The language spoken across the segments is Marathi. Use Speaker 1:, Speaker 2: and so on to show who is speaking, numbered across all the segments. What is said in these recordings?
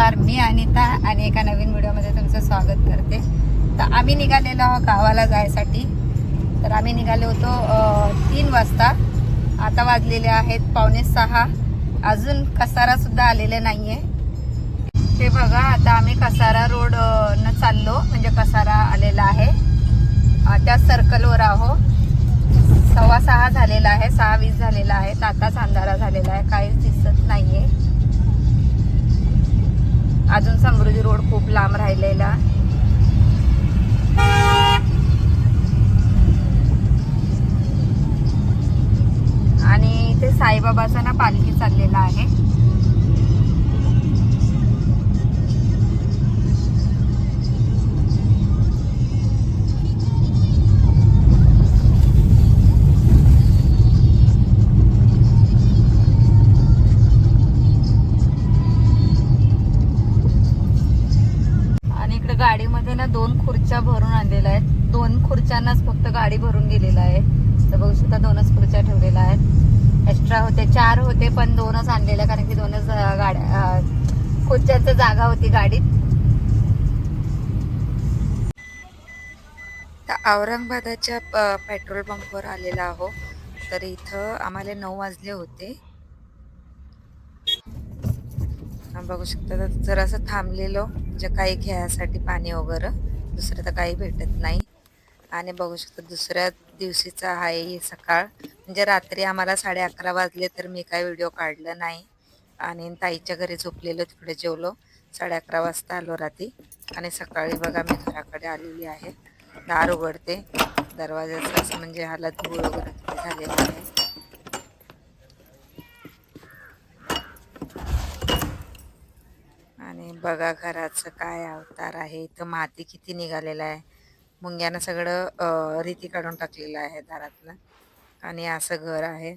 Speaker 1: नमस्कार मी अनिता आणि एका नवीन व्हिडिओमध्ये तुमचं स्वागत करते. तर आम्ही निघालेलो आहोत गावाला जायसाठी. तर आम्ही निघालो होतो तीन वाजता. आता वाजलेले आहेत पावणे सहा. अजून कसारासुद्धा आलेले नाही आहे ते बघा आता आम्ही कसारा रोड न चाललो म्हणजे कसारा आलेला आहे. त्या सर्कलवर आहो सव्वा सहा झालेला आहे सहा वीस झालेला आहे. आताच अंधारा झालेला आहे काहीच दिसत नाही आहे अजून समृद्धी रोड खूप लांब राहिलेला. आणि इथे साईबाबाचा ना पालखी चाललेला आहे. खुर्च्यांनाच फक्त गाडी भरून गेलेला आहे. तर बघू शकता दोनच खुर्च्या ठेवलेल्या आहेत. एक्स्ट्रा होते चार होते पण दोनच आणलेल्या कारण की दोनच गाड्या अं, जागा होती गाडीत. तर औरंगाबादाच्या प- पेट्रोल पंपवर आलेला आहो. तर इथं आम्हाला नऊ वाजले होते. बघू शकता तर जरासं थांबलेलो. म्हणजे काही घ्यायसाठी पाणी वगैरे. दुसरं तर काही भेटत नाही. आणि बघू शकता दुसऱ्या दिवशीचा आहे ही सकाळ. म्हणजे रात्री आम्हाला साडे अकरा वाजले तर मी काय व्हिडिओ काढलं नाही. आणि ताईच्या घरी झोपलेलो तिकडे जेवलो. साडे अकरा वाजता आलो रात्री. आणि सकाळी बघा मी घराकडे आलेली आहे. दार उघडते. दरवाजाचं असं म्हणजे ह्याला धूळ वगैरे झालेला झालेलं आहे. आणि बघा घराचं काय अवतार आहे. इथं माती किती निघालेला आहे. मुंग्यानं सगळं रीती काढून टाकलेलं आहे दारातलं. आणि असं घर आहे.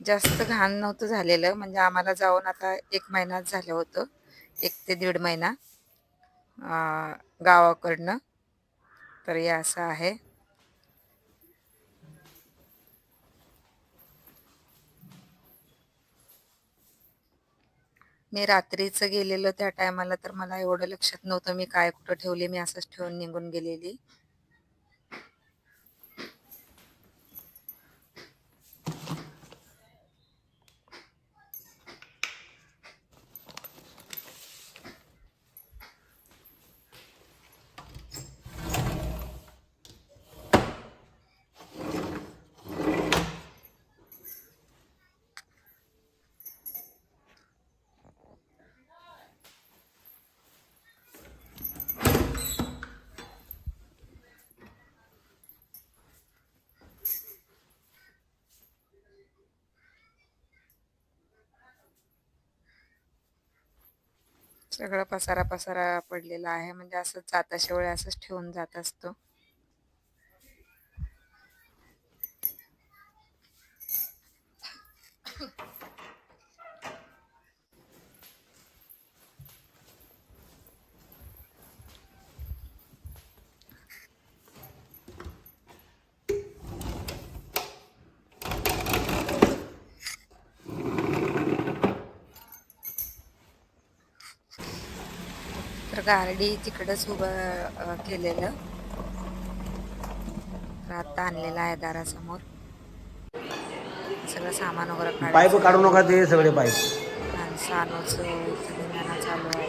Speaker 1: जास्त घाण नव्हतं झालेलं. म्हणजे आम्हाला जाऊन आता एक महिनाच झालं होतं. एक ते दीड महिना. गावाकडनं. तर हे असं आहे. मी रात्रीचं गेलेलो त्या टायमाला तर मला एवढं लक्षात नव्हतं मी काय कुठं ठेवले मी असंच ठेवून निघून गेलेली. सगळं पसारा पसारा पडलेला आहे. म्हणजे असं जाता शेवळे असंच ठेवून जात असतो. तर गाडी तिकडंच उभं केलेलं. तर आता आणलेलं आहे दारासमोर. सगळं सामान वगैरे
Speaker 2: पाईप काढू नका ते सगळे पाईप.
Speaker 1: नेणं चालू आहे.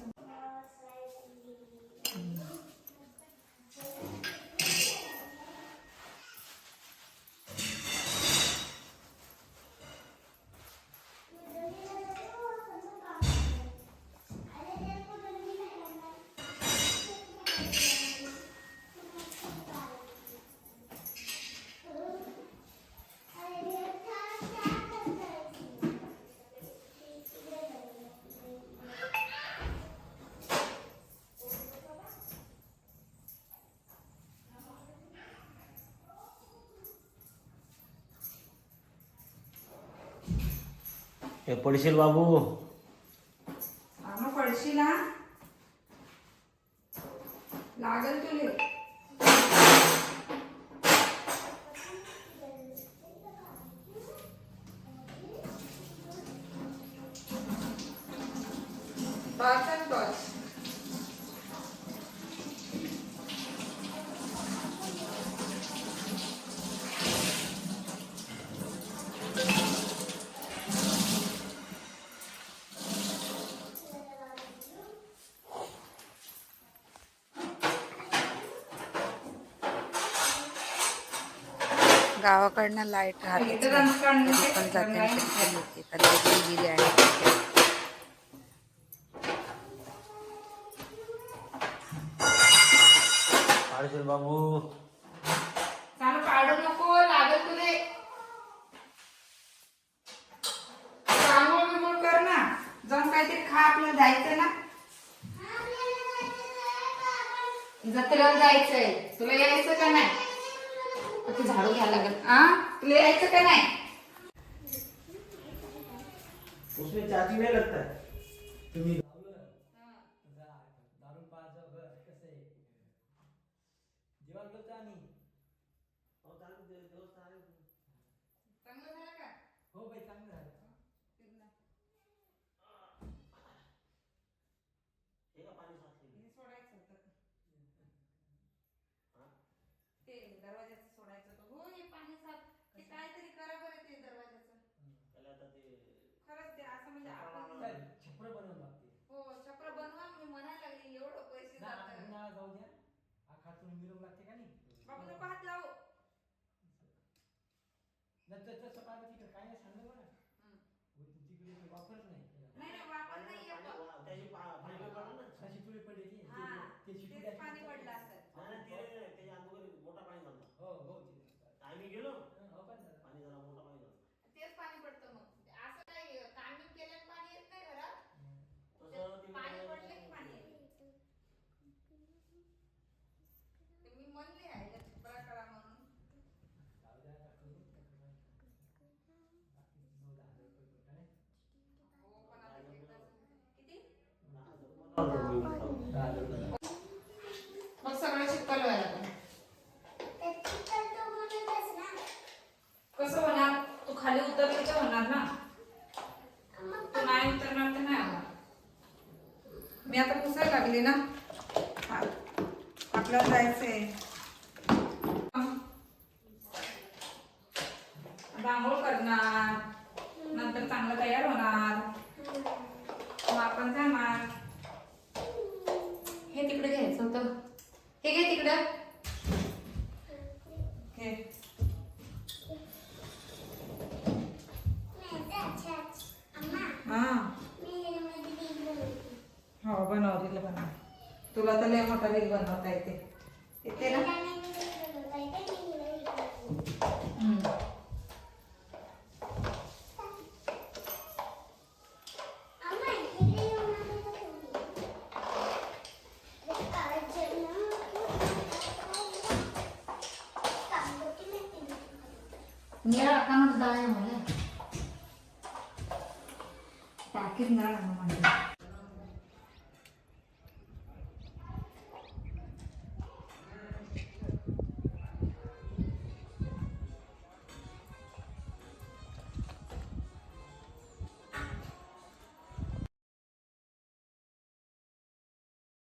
Speaker 3: हे पडशील बाबू.
Speaker 4: पडशील हा? लागल तुले. पाच आणि टॉर्च गावाकडनं लाइट राहते. पण जाते गेली आहे
Speaker 3: बाबू.
Speaker 4: चालू काढू नको. लागल तुले. कर ना. जाऊन काहीतरी खा. आपल्याला जायचं ना? जत्रेला जायचंय. तुला यायचं का नाही? आता झाडू घ्यायला लागेल. आ? तुला यायचं का नाही?
Speaker 3: उसमें चाची नहीं लगता है। तुम्ही
Speaker 4: चांगलं झालं का
Speaker 5: हो बाई चांगलं झालं
Speaker 3: हे का पाणी साचलेलं?
Speaker 4: हे सोडायचं होतं ते दरवाजाचं सोडायचं होतं हो हे पाणी साफ ते काहीतरी करा बरं ते दरवाजाचं
Speaker 3: त्याला आता ते
Speaker 4: खरंच ते असं म्हणजे आपण
Speaker 5: काय छप्र बनवून लागते
Speaker 4: हो छप्र बनवा मी म्हणायला लागली एवढं पैसे
Speaker 5: ना
Speaker 4: जातात
Speaker 5: उन्हाळा जाऊ द्या आखातून मिरवून लागते का नाही?
Speaker 4: बाबू नको हात लावू.
Speaker 5: नंतर तसं पाहिलं तिकडे काय नाही सांगलं बरं. हो, तिकडे ते वापरच नाही.
Speaker 4: नाही नाही वापर येतो.
Speaker 3: त्याची पा- पाणी पडलं ना.
Speaker 5: अशी तुळे पडले ते.
Speaker 4: हा
Speaker 5: ते शिकू
Speaker 4: तेच
Speaker 5: द्या.
Speaker 4: पाणी पडलं असेल.
Speaker 3: नाही, नाही, ते नाही, नाही, त्याच्या अगोदर मोठा पाणी झालं
Speaker 5: हो हो ते.
Speaker 3: आम्ही गेलो
Speaker 5: हो पण झालं.
Speaker 3: पाणी झाला मोठा पाणी झालं
Speaker 4: तेच पाणी पडतं मग असं काही कामी केल्याने पाणी येत नाही घरात
Speaker 3: तसं ते
Speaker 4: पाणी पडलं की पाणी येते ते मी म्हणले आहे या छपरा करा म्हणून
Speaker 5: जाऊ द्या आता करू टाकू काय. बाकी नऊ दहा हजार रुपये भेटले नाही.
Speaker 4: हो पण आता एकदाच किती
Speaker 5: दहा हजार रुपये.
Speaker 4: मग सगळं चिखल व्हायला लागलं. कसं होणार तू खाली उतरली तर होणार ना तू नाही उतरणार तर नाही होणार मी आता पुसायला लागली ना? आपल्याला जायचंय. रांगोळ करणार. नंतर चांगलं तयार होणार. मग आपण जाणार. हे तिकडे घ्यायचं होतं. हे घे तिकडं हे हा हो बनव रील बनव तुला तर लय मोठा रील